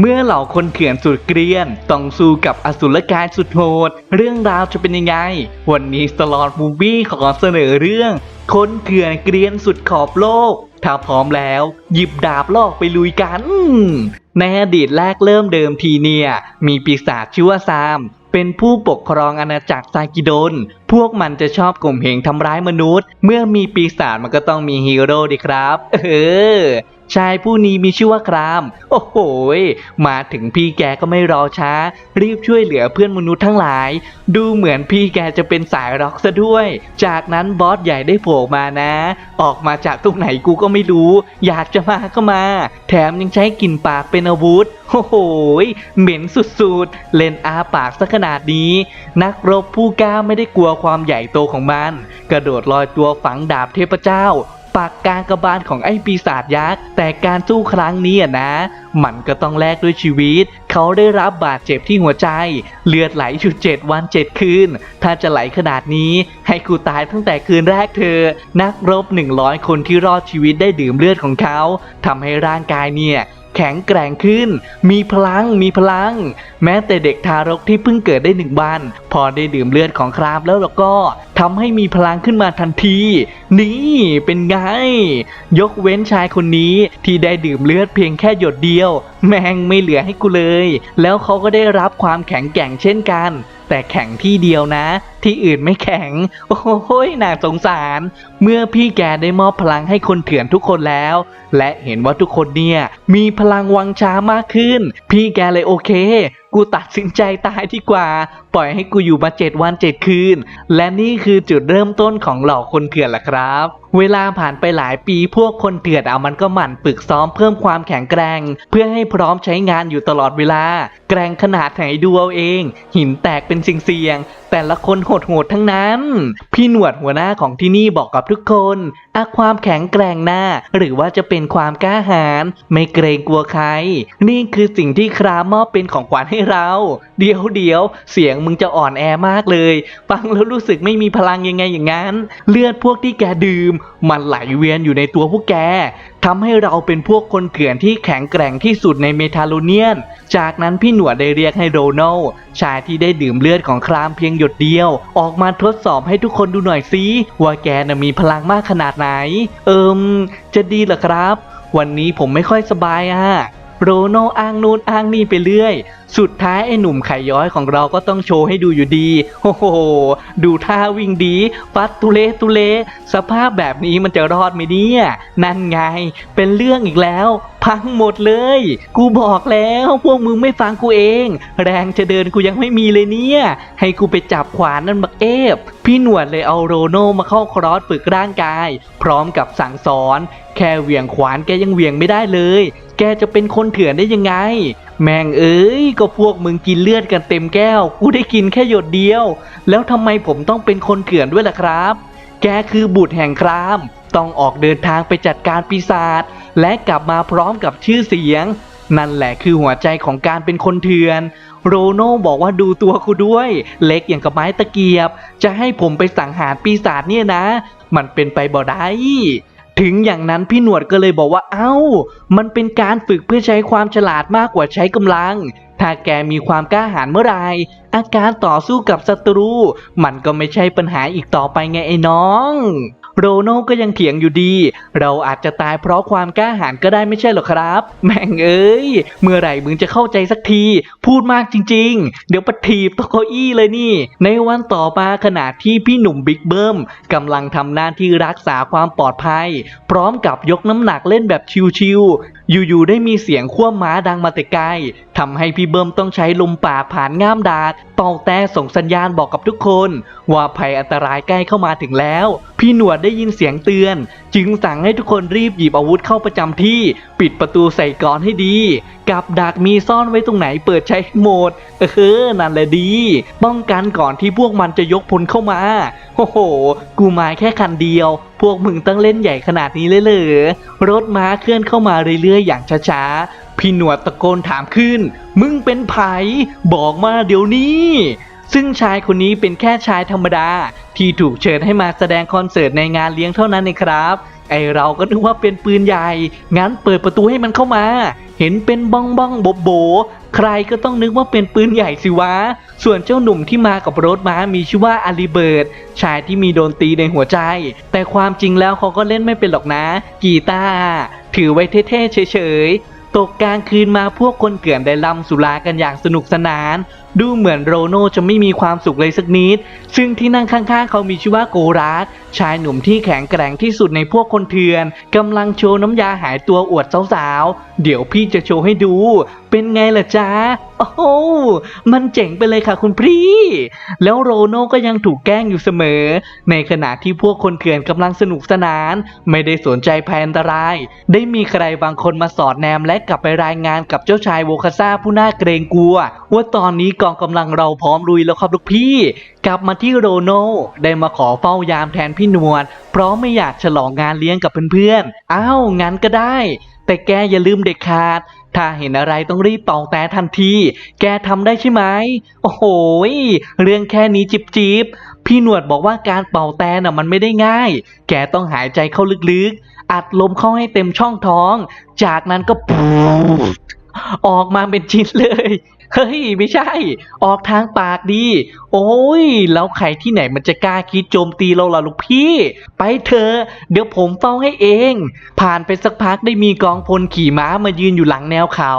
เมื่อเหล่าคนเขื่อนสุดเกรียน ต้องสู้กับอสุรกายสุดโหด เรื่องราวจะเป็นยังไง วันนี้สลอดมูบี้ขอเสนอเรื่อง คนเขื่อนเกรียนสุดขอบโลก ถ้าพร้อมแล้ว หยิบดาบลอกไปลุยกัน ในอดีตแรกเริ่มเดิมทีเนี่ย มีปีศาจชื่อว่าซาม เป็นผู้ปกครองอาณาจักรซากิโดน พวกมันจะชอบข่มเหงทำร้ายมนุษย์ เมื่อมีปีศาจมันก็ต้องมีฮีโร่ดิครับ เออ ชายผู้นี้มีชื่อว่าคราม โอ้โหมาถึงพี่แกก็ไม่รอช้า รีบช่วยเหลือเพื่อนมนุษย์ทั้งหลาย ดูเหมือนพี่แกจะเป็นสายร็อกซะด้วย จากนั้นบอสใหญ่ได้โผล่มานะ ออกมาจากตรงไหนกูก็ไม่รู้ อยากจะมาก็มา แถมยังใช้กลิ่นปากเป็นอาวุธโอ้โหเหม็นสุดๆ เล่นอาปากซะขนาดนี้ นักรบผู้กล้าไม่ได้กลัวความใหญ่โตของมัน กระโดดลอยตัวฝังดาบเทพเจ้า ปากกากระบาลของไอ้ปีศาจยักษ์ แต่การสู้ครั้งนี้อะนะ มันก็ต้องแลกด้วยชีวิต เขาได้รับบาดเจ็บที่หัวใจ เลือดไหลอยู่เจ็ดวันเจ็ดคืน ถ้าจะไหลขนาดนี้ ให้กูตายตั้งแต่คืนแรกเธอ นักรบ 100 คนที่รอดชีวิตได้ดื่มเลือดของเขาทำให้ร่างกายเนี่ย แข็งแกร่งขึ้น มีพลัง มีพลัง แม้แต่เด็กทารกที่เพิ่งเกิดได้หนึ่งวัน พอได้ดื่มเลือดของครามแล้วเราก็ทำให้มีพลังขึ้นมาทันที นี่เป็นไง ยกเว้นชายคนนี้ที่ได้ดื่มเลือดเพียงแค่หยดเดียว แมงไม่เหลือให้กูเลย แล้วเขาก็ได้รับความแข็งแกร่งเช่นกัน แต่แข็งที่เดียวนะ ที่อื่นไม่แข็ง โอ้โหน่าสงสาร เมื่อพี่แกได้มอบพลังให้คนเถื่อนทุกคนแล้ว และเห็นว่าทุกคนเนี่ยมีพลังวังช้ามากขึ้น พี่แกเลยโอเค กูตัดสินใจตายดีกว่า ปล่อยให้กูอยู่มาเจ็ดวันเจ็ดคืน และนี่คือจุดเริ่มต้นของเหล่าคนเถื่อนล่ะครับ เวลาผ่านไปหลายปีพวกคนเถื่อนเอามันก็หมั่นฝึกซ้อมเพิ่มความแข็งแกร่ง เพื่อให้พร้อมใช้งานอยู่ตลอดเวลา แกร่งขนาดไหนดูเอาเอง หินแตกเป็นสิ่งเสียง แต่ละคนโหดๆทั้งนั้น พี่หนวดหัวหน้าของที่นี่บอกกับทุกคนอะความแข็งแกร่งหน้า หรือว่าจะเป็นความกล้าหาญไม่เกรงกลัวใคร นี่คือสิ่งที่ครามมอบเป็นของขวัญให้เรา เดี๋ยวเดี๋ยวเสียงมึงจะอ่อนแอมากเลย ฟังแล้วรู้สึกไม่มีพลังยังไงอย่างนั้น เลือดพวกที่แกดื่มมันไหลเวียนอยู่ในตัวพวกแกทำให้เราเป็นพวกคนเถื่อนที่แข็งแกร่งที่สุดในเมทาโลเนียน จากนั้นพี่หนวดได้เรียกให้โรนัลชายที่ได้ดื่มเลือดของครามเพียงหยดเดียว ออกมาทดสอบให้ทุกคนดูหน่อยสิว่าแกน่ะมีพลังมากขนาดไหน เอิมจะดีเหรอครับ วันนี้ผมไม่ค่อยสบายอะโรนัลอ้างนู่นอ้างนี่ไปเรื่อย สุดท้ายไอ้หนุ่มไข่ย้อยของเราก็ต้องโชว์ให้ดูอยู่ดีโอ้โห ดูท่าวิ่งดี ฟัดตุเลตุเล สภาพแบบนี้มันจะรอดไหมเนี่ย นั่นไง เป็นเรื่องอีกแล้ว พังหมดเลย กูบอกแล้วพวกมึงไม่ฟังกูเอง แรงจะเดินกูยังไม่มีเลยเนี่ย ให้กูไปจับขวานนั่นบักเอฟ พี่หนวดเลยเอาโรโนมาเข้าครอสฝึกร่างกาย พร้อมกับสั่งสอน แค่เหวี่ยงขวานแกยังเหวี่ยงไม่ได้เลย แกจะเป็นคนเถื่อนได้ยังไง แม่งเอ้ยก็พวกมึงกินเลือดกันเต็มแก้ว กูได้กินแค่หยดเดียว แล้วทำไมผมต้องเป็นคนเถื่อนด้วยล่ะครับ แกคือบุตรแห่งคราม ต้องออกเดินทางไปจัดการปีศาจและกลับมาพร้อมกับชื่อเสียง นั่นแหละคือหัวใจของการเป็นคนเถื่อน โรโน่บอกว่าดูตัวกูด้วย เล็กอย่างกับไม้ตะเกียบ จะให้ผมไปสังหารปีศาจเนี่ยนะ มันเป็นไปบ่ได้ ถึงอย่างนั้นพี่หนวดก็เลยบอกว่าเอ้า มันเป็นการฝึกเพื่อใช้ความฉลาดมากกว่าใช้กำลัง ถ้าแกมีความกล้าหาญเมื่อไรอาการต่อสู้กับศัตรู มันก็ไม่ใช่ปัญหาอีกต่อไปไงไอ้น้อง โรโน่ก็ยังเถียงอยู่ดี เราอาจจะตายเพราะความกล้าหาญก็ได้ไม่ใช่หรอครับ แม่งเอ้ย เมื่อไหร่มึงจะเข้าใจสักที พูดมากจริง ๆ เดี๋ยวปะถีบตะเก้าอี้เลยนี่ ในวันต่อมาขณะที่พี่หนุ่มบิ๊กเบิ้มกำลังทำหน้าที่รักษาความปลอดภัย พร้อมกับยกน้ำหนักเล่นแบบชิวๆ อยู่ๆได้มีเสียงคว่ำม้าดังมาแต่ไกลทำให้พี่เบิ้มต้องใช้ลมป่าผ่านง่ามดากเป่าแต่ส่งสัญญาณบอกกับทุกคน ว่าภัยอันตรายใกล้เข้ามาถึงแล้ว พี่หนวดได้ยินเสียงเตือน จึงสั่งให้ทุกคนรีบหยิบอาวุธเข้าประจำที่ ปิดประตูใส่กรอนให้ดี กับดักมีซ่อนไว้ตรงไหนเปิดใช้โหมดเออนั่นแหละดี ป้องกันก่อนที่พวกมันจะยกพลเข้ามาโอ้โห กูมาแค่คันเดียว พวกมึงต้องเล่นใหญ่ขนาดนี้เลยเหรอ รถม้าเคลื่อนเข้ามาเรื่อยๆ อย่างช้าๆ พี่หนวดตะโกนถามขึ้น มึงเป็นไผบอกมาเดี๋ยวนี้ ซึ่งชายคนนี้เป็นแค่ชายธรรมดา ที่ถูกเชิญให้มาแสดงคอนเสิร์ตในงานเลี้ยงเท่านั้นเองครับ ไอเราก็นึกว่าเป็นปืนใหญ่ งั้นเปิดประตูให้มันเข้ามา เห็นเป็นบ้องบ้องโบโบ ใครก็ต้องนึกว่าเป็นปืนใหญ่สิวะ ส่วนเจ้าหนุ่มที่มากับรถม้ามีชื่อว่าอาลีเบิร์ตชายที่มีโดนตีในหัวใจ แต่ความจริงแล้วเขาก็เล่นไม่เป็นหรอกนะ กีตาร์ถือไว้เท่ๆเฉยๆ ตกกลางคืนมาพวกคนเกลื่อนได้ลำสุรากันอย่างสนุกสนาน ดูเหมือนโรโนจะไม่มีความสุขเลยสักนิด ซึ่งที่นั่งข้างๆ เขามีชื่อว่าโกรัสชายหนุ่มที่แข็งแกร่งที่สุดในพวกคนเถื่อนกำลังโชว์น้ำยาหายตัวอวดสาวๆ เดี๋ยวพี่จะโชว์ให้ดู เป็นไงล่ะจ๊ะ โอ้โหมันเจ๋งไปเลยค่ะคุณพี่ แล้วโรโน่ก็ยังถูกแกล้งอยู่เสมอ ในขณะที่พวกคนเถื่อนกำลังสนุกสนาน ไม่ได้สนใจภัยอันตราย ได้มีใครบางคนมาสอดแนมและกลับไปรายงานกับเจ้าชายโวคาซาผู้น่าเกรงกลัว ว่าตอนนี้กองกำลังเราพร้อมลุยแล้วครับลูกพี่ กลับมาที่โรโน่ได้มาขอเฝ้ายามแทนพี่หนวด เพราะไม่อยากฉลองงานเลี้ยงกับเพื่อนๆ อ้าวงั้นก็ได้ แต่แกอย่าลืมเด็ดขาด ถ้าเห็นอะไรต้องรีบเป่าแต่ทันที แกทำได้ใช่ไหม โอ้โห เรื่องแค่นี้จิบจิบๆพี่หนวดบอกว่าการเป่าแต่น่ะมันไม่ได้ง่าย แกต้องหายใจเข้าลึกๆ อัดลมเข้าให้เต็มช่องท้อง จากนั้นก็ปู ออกมาเป็นชิ้นเลย เฮ้ย ไม่ใช่ ออกทางปากดี โอ้ย แล้วใครที่ไหนมันจะกล้าคิดโจมตีเราล่ะลูกพี่ ไปเถอะ เดี๋ยวผมเฝ้าให้เอง ผ่านไปสักพักได้มีกองพลขี่ม้ามายืนอยู่หลังแนวเขา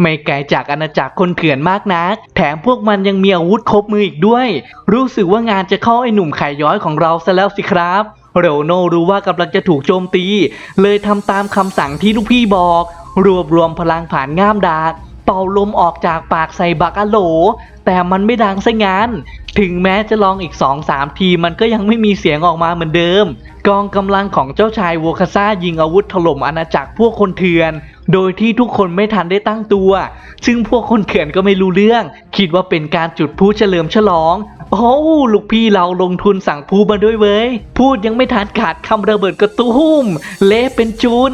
ไม่ไกลจากอาณาจักรคนเขื่อนมากนัก แถมพวกมันยังมีอาวุธครบมืออีกด้วย รู้สึกว่างานจะเข้าไอ้หนุ่มไข่ย้อยของเราซะแล้วสิครับโรโนรู้ว่ากำลังจะถูกโจมตี เลยทำตามคำสั่งที่ลูกพี่บอก รวบรวมพลังผ่านง่ามดาก เป่าลมออกจากปากใส่บักอะโหล แต่มันไม่ดังซะงั้นถึงแม้จะลองอีก 2-3 ทีมันก็ยังไม่มีเสียงออกมาเหมือนเดิม กองกำลังของเจ้าชายโวคาซ่ายิงอาวุธถล่มอาณาจักรพวกคนเถื่อน โดยที่ทุกคนไม่ทันได้ตั้งตัว ซึ่งพวกคนเถื่อนก็ไม่รู้เรื่อง คิดว่าเป็นการจุดพลุเฉลิมฉลองโอ้ลูกพี่เราลงทุนสั่งพลุมาด้วยเว้ย พูดยังไม่ทันขาดคำระเบิดกระตุ้ม เละเป็นจุน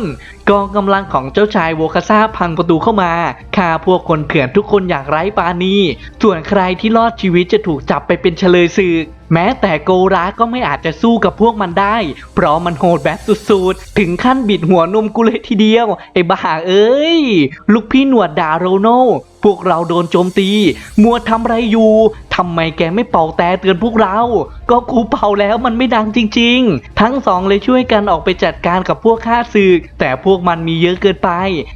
กองกำลังของเจ้าชายโวคาซ่าพังประตูเข้ามาฆ่าพวกคนเถื่อนทุกคนอย่างไร้ปาณี ส่วนใครที่รอดชีวิตจะถูกจับไปเป็นเฉลยศึกแม้แต่โกราก็ไม่อาจจะสู้กับพวกมันได้ เพราะมันโหดแบบสุดๆ ถึงขั้นบิดหัวนมกูเลยทีเดียว ไอ้บ้าเอ้ย ลูกพี่หนวดด่าโรโน พวกเราโดนโจมตี มัวทำไรอยู่ทำไมแกไม่เป่าแต่เตือนพวกเรา ก็กูเป่าแล้วมันไม่ดังจริง ๆ ทั้งสองเลยช่วยกันออกไปจัดการกับพวกข้าศึก แต่พวกมันมีเยอะเกินไป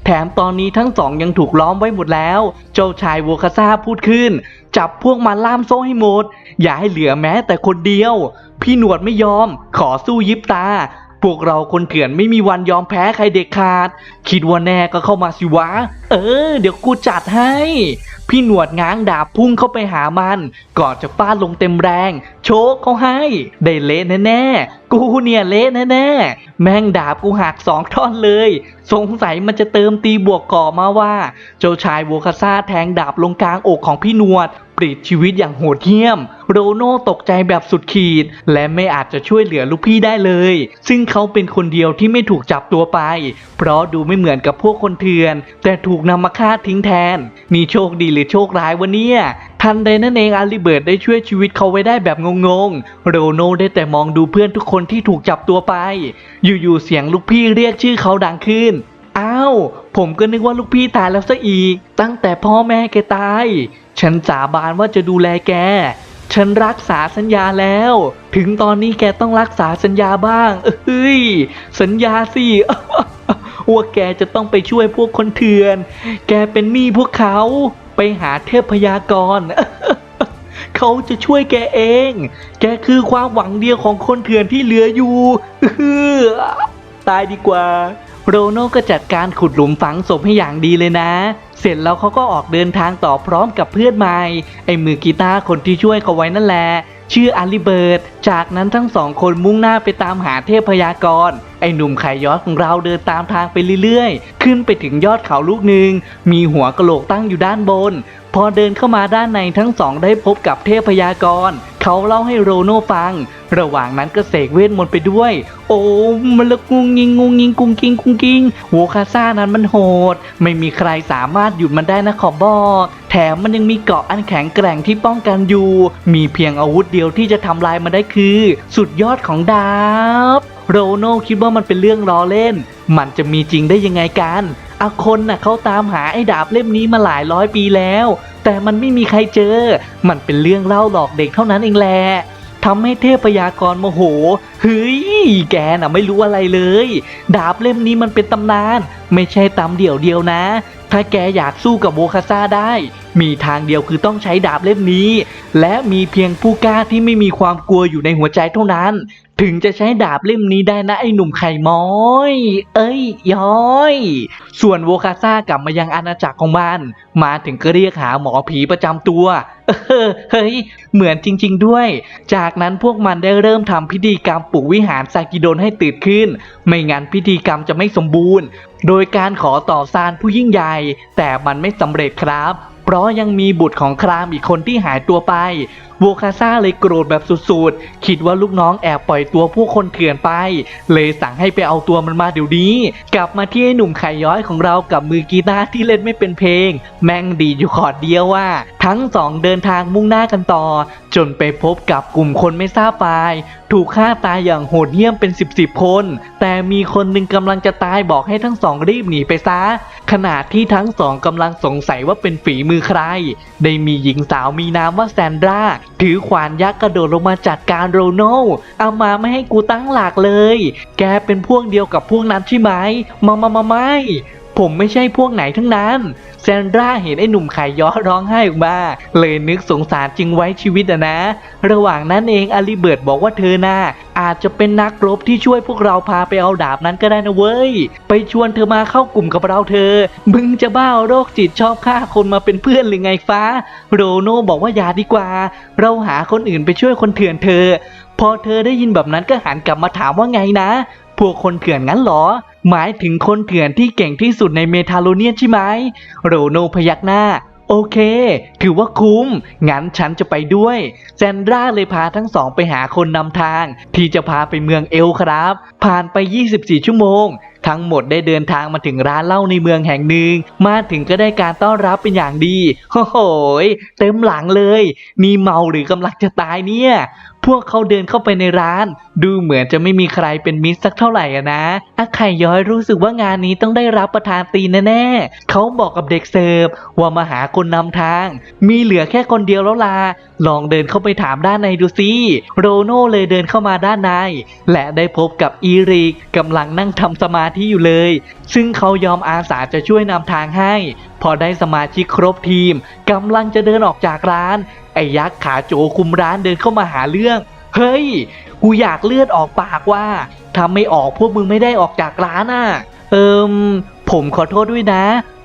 แถมตอนนี้ทั้งสองยังถูกล้อมไว้หมดแล้ว เจ้าชายโวคาซาพูดขึ้น จับพวกมันล่ามโซ่ให้หมด อย่าให้เหลือแม้แต่คนเดียว พี่หนวดไม่ยอม ขอสู้ยิบตา วกเราคนเถื่อนไม่มีวันยอมแพ้ใครเด็ดขาด คิดว่าแน่ก็เข้ามาสิวะ เออ เดี๋ยวกูจัดให้ พี่หนวดง้างดาบพุ่งเข้าไปหามัน ก่อนจะฟาดลงเต็มแรง โชกเขาให้ ได้เละแน่ๆ กูเนี่ยเละแน่ๆ แม่งดาบกูหักสองท่อนเลย สงสัยมันจะเติมตีบวกก่อมาว่า เจ้าชายโวคาซาแทงดาบลงกลางอกของพี่หนวด ปลิดชีวิตอย่างโหดเหี้ยม โรโน่ตกใจแบบสุดขีด และไม่อาจจะช่วยเหลือลูกพี่ได้เลย ซึ่งเขาเป็นคนเดียวที่ไม่ถูกจับตัวไป เพราะดูไม่เหมือนกับพวกคนเถื่อน แต่ถูกนำมาฆ่าทิ้งแทน นี่โชคดีหรือโชคร้ายวะเนี่ยทันใดนั่นเองอาลิเบิร์ตได้ช่วยชีวิตเขาไว้ได้แบบงงๆ โรโน่ได้แต่มองดูเพื่อนทุกคนที่ถูกจับตัวไป อยู่ๆเสียงลูกพี่เรียกชื่อเขาดังขึ้น อ้าว ผมก็นึกว่าลูกพี่ตายแล้วซะอีก ตั้งแต่พ่อแม่แกตาย ฉันสาบานว่าจะดูแลแก ฉันรักษาสัญญาแล้ว ถึงตอนนี้แกต้องรักษาสัญญาบ้าง เอ้ย สัญญาสิว่าแกจะต้องไปช่วยพวกคนเถื่อน แกเป็นหนี้พวกเขา ไปหาเทพยากร เขาจะช่วยแกเอง แกคือความหวังเดียวของคนเถื่อนที่เหลืออยู่ตายดีกว่า โรโน่ก็จัดการขุดหลุมฝังศพให้อย่างดีเลยนะ เสร็จแล้วเขาก็ออกเดินทางต่อพร้อมกับเพื่อนใหม่ ไอ้มือกีตาร์คนที่ช่วยเขาไว้นั่นแหละ ชื่ออาลิเบิร์ต จากนั้นทั้งสองคนมุ่งหน้าไปตามหาเทพพยากร ไอ้หนุ่มไข่ย้อยของเราเดินตามทางไปเรื่อยๆ ขึ้นไปถึงยอดเขาลูกหนึ่ง มีหัวกะโหลกตั้งอยู่ด้านบน พอเดินเข้ามาด้านในทั้งสองได้พบกับเทพยากร เขาเล่าให้โรโน่ฟัง ระหว่างนั้นก็เสกเวทมนต์ไปด้วย โอ้มันละกุงยิงงุงยิงกุงกิงกุงกิงโวคาซ่านั้นมันโหด ไม่มีใครสามารถหยุดมันได้นะขอบอกแถมมันยังมีเกราะอันแข็งแกร่งที่ป้องกันอยู่ มีเพียงอาวุธเดียวที่จะทำลายมันได้คือ สุดยอดของดาบโรโน่คิดว่ามันเป็นเรื่องล้อเล่น มันจะมีจริงได้ยังไงกันอาคนน่ะเขาตามหาไอ้ดาบเล่มนี้มาหลายร้อยปีแล้ว แต่มันไม่มีใครเจอ มันเป็นเรื่องเล่าหลอกเด็กเท่านั้นเองแหละทำให้เทพยากรโมโห เฮ้ย แกน่ะไม่รู้อะไรเลย ดาบเล่มนี้มันเป็นตำนาน ไม่ใช่ตำเดี่ยวเดียวนะ ถ้าแกอยากสู้กับโบคาซ่าได้ มีทางเดียวคือต้องใช้ดาบเล่มนี้ และมีเพียงผู้กล้าที่ไม่มีความกลัวอยู่ในหัวใจเท่านั้น ถึงจะใช้ดาบเล่มนี้ได้นะไอ้หนุ่มไข่ม้อย เอ้ย ย้อย ส่วนโวคาซ่ากลับมายังอาณาจักรของมันมาถึงก็เรียกหาหมอผีประจำตัวเออเฮ้ย เหมือนจริง ๆด้วย จากนั้นพวกมันได้เริ่มทำพิธีกรรมปลุกวิหารซากิโดนให้ตื่นขึ้น ไม่งั้นพิธีกรรมจะไม่สมบูรณ์ โดยการขอต่อซานผู้ยิ่งใหญ่ แต่มันไม่สำเร็จครับ เพราะยังมีบุตรของครามอีกคนที่หายตัวไปโวคาซ่าเลยโกรธแบบสุดๆ คิดว่าลูกน้องแอบปล่อยตัวพวกคนเถื่อนไป เลยสั่งให้ไปเอาตัวมันมาเดี๋ยวนี้ กลับมาที่หนุ่มไข่ย้อยของเรากับมือกีตาร์ที่เล่นไม่เป็นเพลง แม่งดีอยู่ขอดเดียวว่า ทั้งสองเดินทางมุ่งหน้ากันต่อ จนไปพบกับกลุ่มคนไม่ทราบฝ่ายถูกฆ่าตายอย่างโหดเหี้ยมเป็น10บสคน แต่มีคนหนึ่งกำลังจะตายบอกให้ทั้งสองรีบหนีไปซะ ขณะที่ทั้งสองกำลังสงสัยว่าเป็นฝีมือใคร ได้มีหญิงสาวมีนามว่าแซนดรา ถือขวานยักษ์กระโดดลงมาจัดการโรโนลเอามาไม่ให้กูตั้งหลักเลย แกเป็นพวกเดียวกับพวกนั้นใช่ไหม มามามาไม่ ผมไม่ใช่พวกไหนทั้งนั้น แซนดราเห็นไอ้หนุ่มไข่ย้อร้องไห้ออกมา เลยนึกสงสารจึงไว้ชีวิตอะนะ ระหว่างนั้นเองอลิเบิร์ตบอกว่าเธอน่าอาจจะเป็นนักรบที่ช่วยพวกเราพาไปเอาดาบนั้นก็ได้นะเว้ย ไปชวนเธอมาเข้ากลุ่มกับเราเธอ มึงจะบ้าโรคจิตชอบฆ่าคนมาเป็นเพื่อนหรือไงฟ้า โรโนบอกว่าอย่าดีกว่า เราหาคนอื่นไปช่วยคนเถื่อนเธอ พอเธอได้ยินแบบนั้นก็หันกลับมาถามว่าไงนะ พวกคนเถื่อนงั้นหรอ หมายถึงคนเถื่อนที่เก่งที่สุดในเมทาโลเนียนใช่ไหมโรโนพยักหน้า โอเค ถือว่าคุ้ม งั้นฉันจะไปด้วย แซนดราเลยพาทั้งสองไปหาคนนำทาง ที่จะพาไปเมืองเอลครับ ผ่านไป 24 ชั่วโมง ทั้งหมดได้เดินทางมาถึงร้านเหล้าในเมืองแห่งหนึ่ง มาถึงก็ได้การต้อนรับเป็นอย่างดี โอ้โห เต็มหลังเลย มีเมาหรือกำลังจะตายเนี่ย พวกเขาเดินเข้าไปในร้าน ดูเหมือนจะไม่มีใครเป็นมิตรสักเท่าไหร่อะนะอาไข่ย้อยรู้สึกว่างานนี้ต้องได้รับประทานตีนแน่ๆเขาบอกกับเด็กเสิร์ฟว่ามาหาคนนำทาง มีเหลือแค่คนเดียวแล้วล่ะลองเดินเข้าไปถามด้านในดูสิโรโน่เลยเดินเข้ามาด้านใน และได้พบกับอีริกกำลังนั่งทำสมาธิอยู่เลย ซึ่งเขายอมอาสาจะช่วยนำทางให้ พอได้สมาชิกครบทีมกำลังจะเดินออกจากร้าน ไอ้ยักษ์ขาโจคุมร้านเดินเข้ามาหาเรื่อง เฮ้ย กูอยากเลือดออกปากว่าทำไม่ออกพวกมึงไม่ได้ออกจากร้านอะ เอิมผมขอโทษด้วยนะ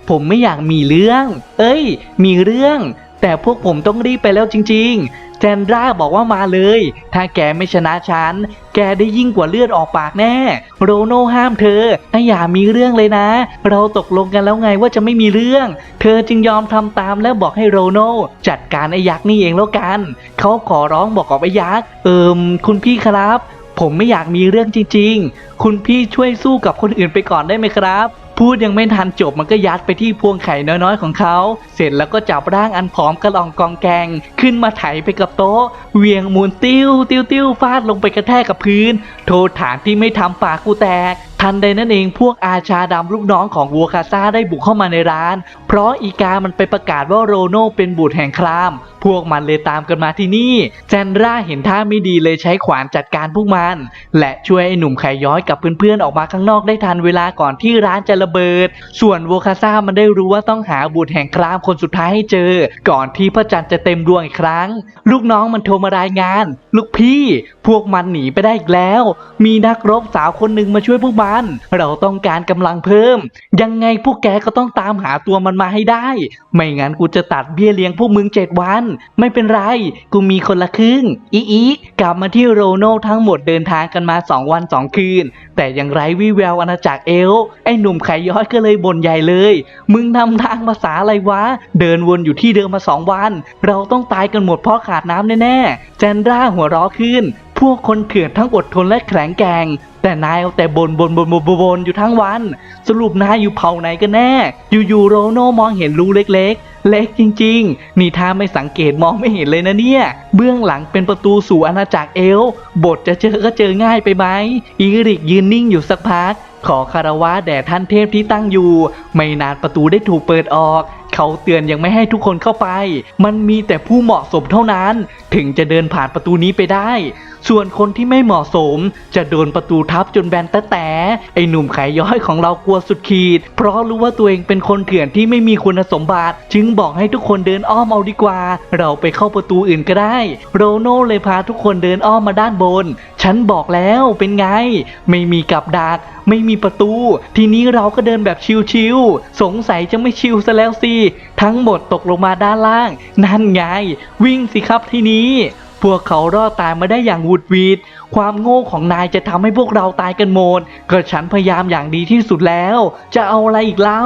ผมไม่อยากมีเรื่อง เอ้ย มีเรื่อง แต่พวกผมต้องรีบไปแล้วจริง ๆ แจนดราบอกว่ามาเลย ถ้าแกไม่ชนะฉัน แกได้ยิ่งกว่าเลือดออกปากแน่ โรโนห้ามเธอถ้อย่ามีเรื่องเลยนะ เราตกลงกันแล้วไงว่าจะไม่มีเรื่อง เธอจึงยอมทำตามแล้วบอกให้โรโนจัดการไอ้ยักษ์นี่เองแล้วกัน เขาขอร้องบอกกับไอ้ยักษ์ เอิมคุณพี่ครับ ผมไม่อยากมีเรื่องจริง ๆ คุณพี่ช่วยสู้กับคนอื่นไปก่อนได้ไหมครับ พูดยังไม่ทันจบมันก็ยัดไปที่พวงไข่น้อยๆของเขา เสร็จแล้วก็จับร่างอันผอมกระลองกองแกง ขึ้นมาไถไปกับโต๊ะ เวียงมูนติ้วติ้วติ้วฟาดลงไปกระแทกกับพื้น โทษฐานที่ไม่ทำปากกูแตก ทันใดนั้นเองพวกอาชาดำลูกน้องของวัวคาซาได้บุกเข้ามาในร้าน เพราะอีกามันไปประกาศว่าโรโน่เป็นบุตรแห่งคราม พวกมันเลยตามกันมาที่นี่แจนร่าเห็นท่าไม่ดีเลยใช้ขวานจัดการพวกมัน และช่วยไอ้หนุ่มไข่ย้อยกับเพื่อนๆออกมาข้างนอกได้ทันเวลาก่อนที่ร้านจะระเบิด ส่วนโวคาซามันได้รู้ว่าต้องหาบุตรแห่งครามคนสุดท้ายให้เจอ ก่อนที่พระจันทร์จะเต็มดวงอีกครั้ง ลูกน้องมันโทรมารายงาน ลูกพี่ พวกมันหนีไปได้อีกแล้ว มีนักรบสาวคนหนึ่งมาช่วยพวกมันเราต้องการกำลังเพิ่ม ยังไงพวกแกก็ต้องตามหาตัวมันมาให้ได้ ไม่งั้นกูจะตัดเบี้ยเลี้ยงพวกมึงเจ็ดวัน ไม่เป็นไร กูมีคนละครึ่ง อีอีกลับมาที่โรโนทั้งหมดเดินทางกันมา2วัน2คืน แต่ยังไร้วี่แววอาณาจักรเอล ไอ้หนุ่มไขย้อยก็เลยบ่นใหญ่เลย มึงนำทางภาษาอะไรวะ เดินวนอยู่ที่เดิมมา2วัน เราต้องตายกันหมดเพราะขาดน้ำแน่ๆ แจนร่าหัวเราะขึ้นพวกคนเถื่อนทั้งอดทนและแข็งแกร่ง แต่นายเอาแต่บนบนบนบนบนอยู่ทั้งวัน สรุปนายอยู่เผ่าไหนกันแน่ อยู่ๆโรโนมองเห็นรูเล็ก ๆ เล็กจริง ๆ นี่ถ้าไม่สังเกตมองไม่เห็นเลยนะเนี่ย เบื้องหลังเป็นประตูสู่อาณาจักรเอล บทจะเจอก็เจอง่ายไปไหมอีริกยืนนิ่งอยู่สักพัก ขอคารวะแด่ท่านเทพที่ตั้งอยู่ ไม่นานประตูได้ถูกเปิดออกเขาเตือนยังไม่ให้ทุกคนเข้าไป มันมีแต่ผู้เหมาะสมเท่านั้น ถึงจะเดินผ่านประตูนี้ไปได้ ส่วนคนที่ไม่เหมาะสม จะโดนประตูทับจนแบนแต่แต่ไอหนุ่มขายย้อยของเรากลัวสุดขีด เพราะรู้ว่าตัวเองเป็นคนเถื่อนที่ไม่มีคุณสมบัติ จึงบอกให้ทุกคนเดินอ้อมเอาดีกว่า เราไปเข้าประตูอื่นก็ได้ โรโน่เลยพาทุกคนเดินอ้อมมาด้านบน ฉันบอกแล้วเป็นไง ไม่มีกับดักไม่มีประตู ทีนี้เราก็เดินแบบชิวๆ สงสัยจะไม่ชิวซะแล้วสิ ทั้งหมดตกลงมาด้านล่าง นั่นไง วิ่งสิครับทีนี้ พวกเขารอดตายมาได้อย่างหวุดหวิดความโง่ของนายจะทำให้พวกเราตายกันหมดก็ฉันพยายามอย่างดีที่สุดแล้ว จะเอาอะไรอีกเล่า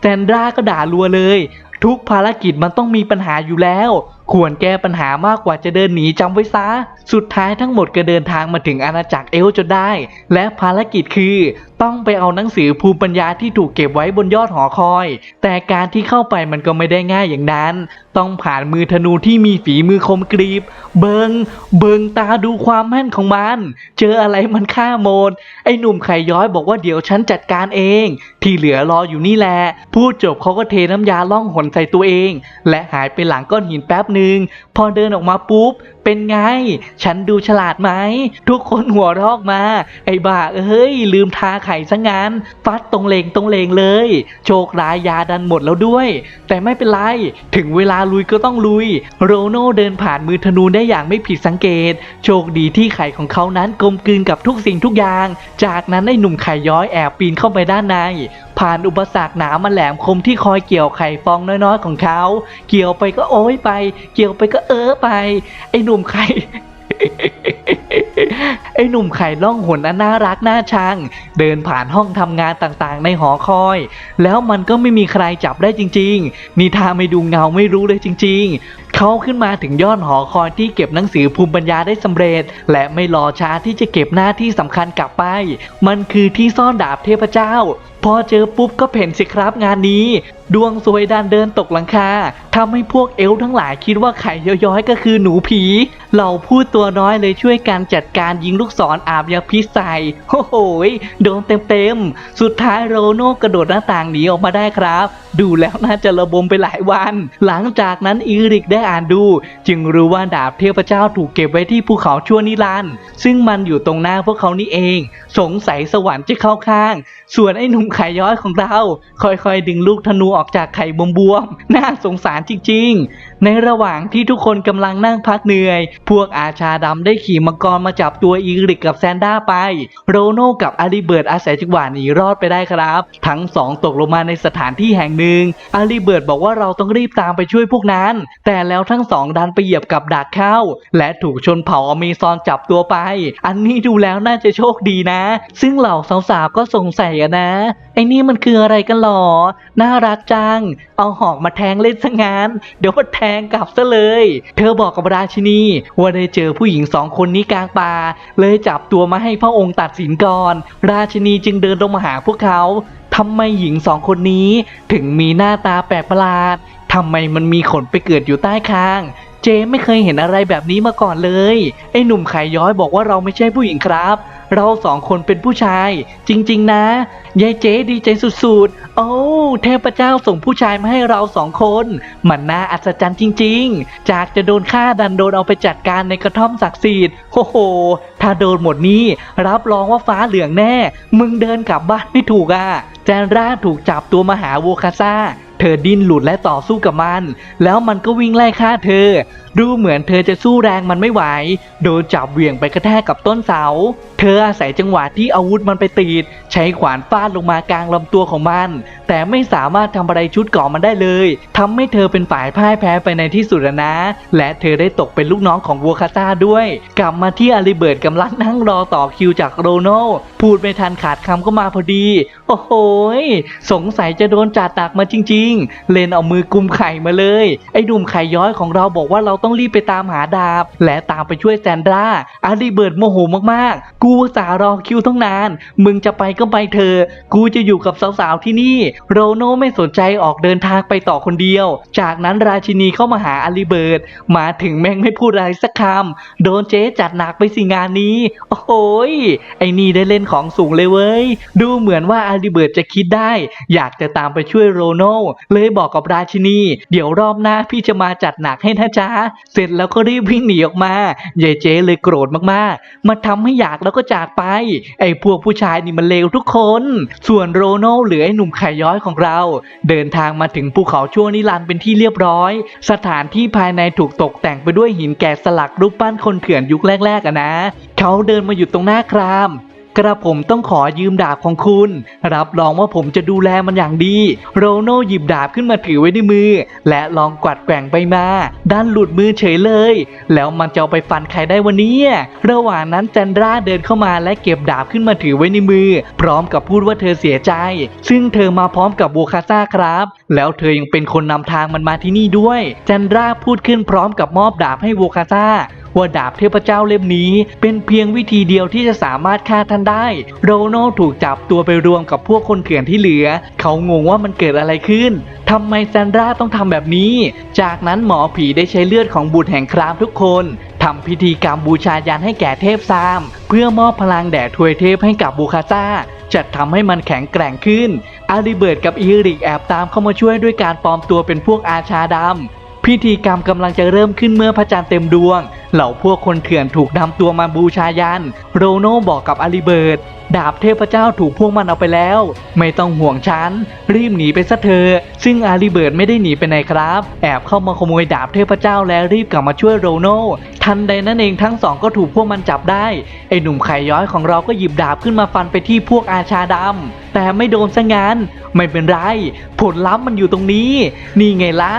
แตนดราก็ด่ารัวเลย ทุกภารกิจมันต้องมีปัญหาอยู่แล้ว ควรแก้ปัญหามากกว่าจะเดินหนีจำไว้ซะ สุดท้ายทั้งหมดก็เดินทางมาถึงอาณาจักรเอลจนได้ และภารกิจคือต้องไปเอาหนังสือภูมิปัญญาที่ถูกเก็บไว้บนยอดหอคอย แต่การที่เข้าไปมันก็ไม่ได้ง่ายอย่างนั้น ต้องผ่านมือธนูที่มีฝีมือคมกรีบ เบิง เบิงตาดูความแม่นของมัน เจออะไรมันฆ่าหมด ไอ้หนุ่มไข่ย้อยบอกว่าเดี๋ยวฉันจัดการเอง ที่เหลือรออยู่นี่แหละ พูดจบเขาก็เทน้ำยาล่องหนใส่ตัวเอง และหายไปหลังก้อนหินแป๊บหนึ่ง พอเดินออกมาปุ๊บ เป็นไง ฉันดูฉลาดไหม ทุกคนหัวรอกมา ไอ้บ้าเอ้ย ลืมทาไข่ซะงั้นฟัดตรงเลงตรงเลงเลย โชคร้ายยาดันหมดแล้วด้วย แต่ไม่เป็นไร ถึงเวลาลุยก็ต้องลุย โรโน่เดินผ่านมือธนูได้อย่างไม่ผิดสังเกต โชคดีที่ไข่ของเขานั้นกลมกลืนกับทุกสิ่งทุกอย่าง จากนั้นไอ้หนุ่มไข่ย้อยแอบปีนเข้าไปด้านใน ผ่านอุปสรรคหนามมาแหลมคมที่คอยเกี่ยวไข่ฟองน้อยๆของเขา เกี่ยวไปก็โอ้ยไป เกี่ยวไปก็เออไป ไอ้หนุ่มไข่ไอ้หนุ่มไข่ล่องหนอันน่ารักน่าชัง เดินผ่านห้องทำงานต่างๆ ในหอคอย แล้วมันก็ไม่มีใครจับได้จริง ๆ นี่ถ้าไม่ดูเงาไม่รู้เลยจริง ๆ เขาขึ้นมาถึงยอดหอคอยที่เก็บหนังสือภูมิปัญญาได้สำเร็จ และไม่รอช้าที่จะเก็บหน้าที่สำคัญกลับไป มันคือที่ซ่อนดาบเทพเจ้า พอเจอปุ๊บก็เพ่นสิครับงานนี้ ดวงสวยดันเดินตกหลังคาทำให้พวกเอลทั้งหลายคิดว่าไข่ย้อยๆก็คือหนูผี เราพูดตัวน้อยเลยช่วยการจัดการยิงลูกศรอาบยาพิษใส่โอ้โหโดนเต็มๆ สุดท้ายโรโน่กระโดดหน้าต่างหนีออกมาได้ครับ ดูแล้วน่าจะระบมไปหลายวัน หลังจากนั้นอีริกได้อ่านดู จึงรู้ว่าดาบเทพเจ้าถูกเก็บไว้ที่ภูเขาชั่วนิรันดร์ซึ่งมันอยู่ตรงหน้าพวกเขานี่เอง สงสัยสวรรค์จะเข้าข้าง ส่วนไอ้หนุ่มไข่ย้อยของเรา ค่อยๆ ดึงลูกธนูออกจากไข่บวมๆน่าสงสารจริง ๆในระหว่างที่ทุกคนกำลังนั่งพักเหนื่อย พวกอาชาดำได้ขี่มังกรมาจับตัวอีริกกับแซนด้าไป โรโน่กับอาริเบิร์ตอาศัยจังหวะหนีรอดไปได้ครับ ทั้งสองตกลงมาในสถานที่แห่งหนึ่ง อาริเบิร์ตบอกว่าเราต้องรีบตามไปช่วยพวกนั้น แต่แล้วทั้งสองดันไปเหยียบกับดักเข้า และถูกชนเผ่าอเมซอนจับตัวไป อันนี้ดูแล้วน่าจะโชคดีนะ ซึ่งเหล่าสาวๆก็สงสัยนะ ไอ้นี่มันคืออะไรกันหรอ น่ารักจัง เอาหอกมาแทงเล่นซะงั้น เดี๋ยวมันแทงกลับซะเลย เธอบอกกับราชินีว่าได้เจอผู้หญิงสองคนนี้กลางป่า เลยจับตัวมาให้พระองค์ตัดสินก่อน ราชินีจึงเดินลงมาหาพวกเขาทำไมหญิงสองคนนี้ถึงมีหน้าตาแปลกประหลาดทำไมมันมีขนไปเกิดอยู่ใต้คาง เจไม่เคยเห็นอะไรแบบนี้มาก่อนเลย ไอ้หนุ่มไข่ย้อยบอกว่าเราไม่ใช่ผู้หญิงครับ เราสองคนเป็นผู้ชาย จริง ๆ นะ ยายเจ๊ดีใจสุดๆ โอ้เทพเจ้าส่งผู้ชายมาให้เราสองคน มันน่าอัศจรรย์จริง ๆ จากจะโดนฆ่าดันโดนเอาไปจัดการในกระท่อมศักดิ์สิทธิ์โอ้โห ถ้าโดนหมดนี้ รับรองว่าฟ้าเหลืองแน่ มึงเดินกลับบ้านไม่ถูกอะแจนร่าถูกจับตัวมาหาโวคาซ่า เธอดิ้นหลุดและต่อสู้กับมัน แล้วมันก็วิ่งไล่ฆ่าเธอ ดูเหมือนเธอจะสู้แรงมันไม่ไหว โดนจับเหวี่ยงไปกระแทกกับต้นเสา เธออาศัยจังหวะที่อาวุธมันไปติด ใช้ขวานฟาดลงมากลางลำตัวของมัน แต่ไม่สามารถทำอะไรชุดเกราะมันได้เลยทำให้เธอเป็นฝ่ายพ่ายแพ้ไปในที่สุดนะ และเธอได้ตกเป็นลูกน้องของวัวคาซ่าด้วย กลับมาที่อาริเบิร์ตกำลังนั่งรอต่อคิวจากโรโน่พูดไม่ทันขาดคำก็มาพอดี โอ้โหสงสัยจะโดนจัดตักมาจริง ๆ เลนเอามือกุมไข่มาเลย ไอ้ดุมไข่ย้อยของเราบอกว่าเราต้องรีบไปตามหาดาบ และตามไปช่วยแซนดราอาริเบิร์ตโมโหมากๆ กูสารอคิวตั้งนาน มึงจะไปก็ไปเถอกูจะอยู่กับสาวๆที่นี่ โรโน่ไม่สนใจออกเดินทางไปต่อคนเดียว จากนั้นราชินีเข้ามาหาอาริเบิร์ตมาถึงแม่งไม่พูดอะไรสักคำโดนเจ๊จัดหนักไปสิงานนี้ โอ้โหยไอ้นี่ได้เล่นของสูงเลยเว้ย ดูเหมือนว่าอาริเบิร์ตจะคิดได้ อยากจะตามไปช่วยโรโน่เลยบอกกับราชินี เดี๋ยวรอบหน้าพี่จะมาจัดหนักให้นะจ๊ะเสร็จแล้วก็รีบวิ่งหนีออกมายายเจเลยโกรธมากๆ มาทำให้อยากแล้วก็จากไป ไอ้พวกผู้ชายนี่มันเลวทุกคน ส่วนโรโน่หรือไอ้หนุ่มไข่ย้อยของเรา เดินทางมาถึงภูเขาชั่วนิรันดร์เป็นที่เรียบร้อย สถานที่ภายในถูกตกแต่งไปด้วยหินแกะสลักรูปปั้นคนเถื่อนยุคแรกๆอะนะ เขาเดินมาอยู่ตรงหน้าคราม กระผมต้องขอยืมดาบของคุณ รับรองว่าผมจะดูแลมันอย่างดี โรโน่หยิบดาบขึ้นมาถือไว้ในมือ และลองกวัดแกว่งไปมา ด้านหลุดมือเฉยเลย แล้วมันจะเอาไปฟันใครได้วันนี้ระหว่างนั้นแจนดราเดินเข้ามาและเก็บดาบขึ้นมาถือไว้ในมือ พร้อมกับพูดว่าเธอเสียใจ ซึ่งเธอมาพร้อมกับโวคาซ่าครับ แล้วเธอยังเป็นคนนำทางมันมาที่นี่ด้วยแจนดราพูดขึ้นพร้อมกับมอบดาบให้โวคาซ่า ว่าดาบเทพเจ้าเล่มนี้ เป็นเพียงวิธีเดียวที่จะสามารถฆ่าท่านได้ โรโน่ถูกจับตัวไปรวมกับพวกคนเถื่อนที่เหลือ เขางงว่ามันเกิดอะไรขึ้นทำไมแซนดราต้องทำแบบนี้ จากนั้นหมอผีได้ใช้เลือดของบุตรแห่งครามทุกคนทำพิธีกรรมบูชายันให้แก่เทพซาม เพื่อมอบพลังแด่ทวยเทพให้กับบูคาซ่าจะทำให้มันแข็งแกร่งขึ้นอาริเบิร์ตกับอีริกแอบตามเข้ามาช่วยด้วยการปลอมตัวเป็นพวกอาชาดำ พิธีกรรมกำลังจะเริ่มขึ้นเมื่อพระจันทร์เต็มดวง เหล่าพวกคนเถื่อนถูกนำตัวมาบูชายัน โรโน่บอกกับอาริเบิร์ตดาบเทพเจ้าถูกพวกมันเอาไปแล้ว ไม่ต้องห่วงฉัน รีบหนีไปซะเธอ ซึ่งอาริเบิร์ตไม่ได้หนีไปไหนครับ แอบเข้ามาขโมยดาบเทพเจ้าและรีบกลับมาช่วยโรโน่ทันใดนั้นเองทั้งสองก็ถูกพวกมันจับได้ ไอหนุ่มไข่ย้อยของเราก็หยิบดาบขึ้นมาฟันไปที่พวกอาชาดำแต่ไม่โดนซะงั้นไม่เป็นไร ผลลัพธ์มันอยู่ตรงนี้ นี่ไงล่ะ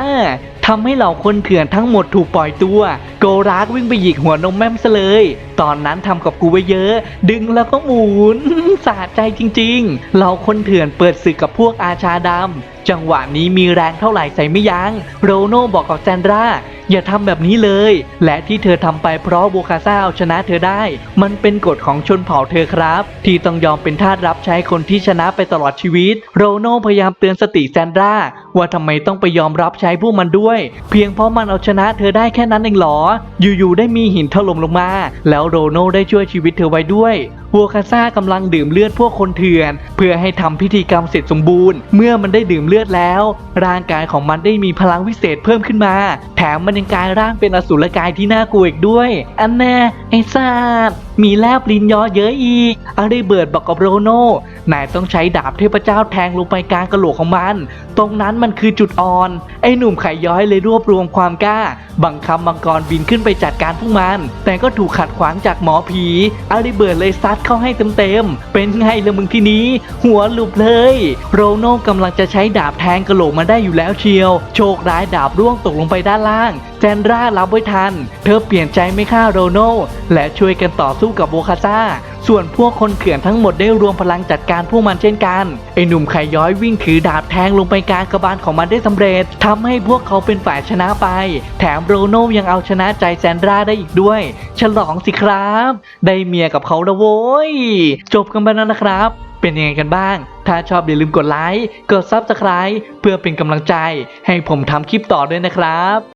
ทำให้เหล่าคนเถื่อนทั้งหมดถูกปล่อยตัว โกรากวิ่งไปหยิกหัวนมแม่มซะเลย ตอนนั้นทำกับกูไว้เยอะ ดึงแล้วก็หมุนสะใจจริงๆเราคนเถื่อนเปิดศึกกับพวกอาชาดำ จังหวะนี้มีแรงเท่าไหร่ใส่ไม่ยัง้ง โรโน่บอกกับแซนดราอย่าทำแบบนี้เลย และที่เธอทำไปเพราะโบคาซ่าเอาชนะเธอได้ มันเป็นกฎของชนเผ่าเธอครับ ที่ต้องยอมเป็นทาสรับใช้คนที่ชนะไปตลอดชีวิต โรโน่พยายามเตือนสติแซนดราว่าทำไมต้องไปยอมรับใช้พวกมันด้วย เพียงเพราะมันเอาชนะเธอได้แค่นั้นเองหรอ อยู่ๆได้มีหินถล่มลงมา แล้วโรโน่ได้ช่วยชีวิตเธอไว้ด้วยวัวคาซ่ากำลังดื่มเลือดพวกคนเถื่อน เพื่อให้ทำพิธีกรรมเสร็จสมบูรณ์ เมื่อมันได้ดื่มเลือดแล้ว ร่างกายของมันได้มีพลังวิเศษเพิ่มขึ้นมา แถมมันยังกลายร่างเป็นอสุรกายที่น่ากลัวอีกด้วย อันแน่ไอ้ซาดมีแลบลิ้นยอเยอะอีกอาริเบิร์ดบอกกับโรโน่นายต้องใช้ดาบเทพเจ้าแทงลงไปกลางกระโหลกของมัน ตรงนั้นมันคือจุดอ่อน ไอ้หนุ่มไข่ย้อยเลยรวบรวมความกล้า บังคับมังกรบินขึ้นไปจัดการพวกมัน แต่ก็ถูกขัดขวางจากหมอผีอาริเบิร์ดเลยซัดเข้าให้เต็มๆ เป็นไงละมึงทีนี้ หัวหลุบเลย โรโน่กำลังจะใช้ดาบแทงกระโหลกมาได้อยู่แล้วเชียว โชคร้ายดาบร่วงตกลงไปด้านล่าง แจนรารับไว้ทัน เธอเปลี่ยนใจไม่ฆ่าโรโน่และช่วยกันต่อสู้กับโบคาซ่า ส่วนพวกคนเขื่อนทั้งหมดได้รวมพลังจัดการพวกมันเช่นกัน ไอ้หนุ่มไข่ย้อยวิ่งถือดาบแทงลงไปกลางกระบาลของมันได้สำเร็จทำให้พวกเขาเป็นฝ่ายชนะไป แถมโรโนยังเอาชนะใจแซนดราได้อีกด้วย ฉลองสิครับ ได้เมียกับเขาแล้วโว้ย จบกันไปแล้วนะครับ เป็นยังไงกันบ้าง ถ้าชอบอย่าลืมกดไลค์ กด Subscribe เพื่อเป็นกำลังใจ ให้ผมทำคลิปต่อด้วยนะครับ